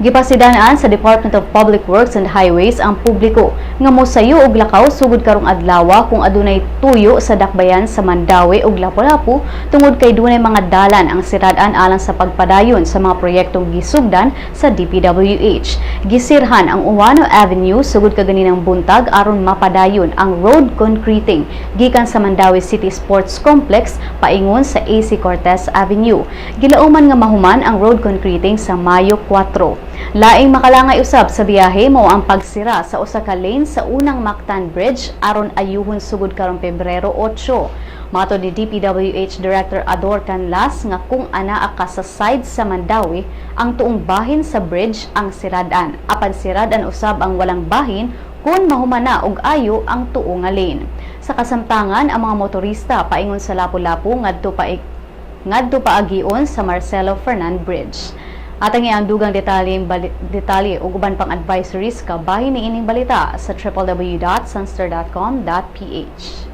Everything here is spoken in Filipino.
Gipasidaan sa Department of Public Works and Highways ang publiko nga mosayo og lakaw sugod karong adlaw kung adunay tuyo sa dakbayan sa Mandawi ug Lapu-Lapu tungod kay dunay mga dalan ang sirad-an alang sa pagpadayon sa mga proyektong gisugdan sa DPWH. Gisirhan ang Uwano Avenue sugod kaganinang buntag aron mapadayon ang road concreting gikan sa Mandawi City Sports Complex paingon sa AC Cortez Avenue. Gilauman nga mahuman ang road concreting sa Mayo 4. Laing makalangay usab sa biyahe mao ang pagsira sa usa ka lane sa unang Mactan Bridge aron ayuhon sugod karong Pebrero 8. Mato ni DPWH Director Ador Canlas nga kung anaa ka sa side sa Mandawi, ang tuong bahin sa bridge ang siradan. Apan siradan usab ang walang bahin kung mahumana og ayo ang tuo nga lane. Sa kasamtangan, ang mga motorista paingon sa Lapu-Lapu ngadto pa ngadto paagion sa Marcelo Fernan Bridge. At ang iyang dugang detalye, bali, detalye ug uban pang advisories kabahin ni ining balita sa www.sunster.com.ph.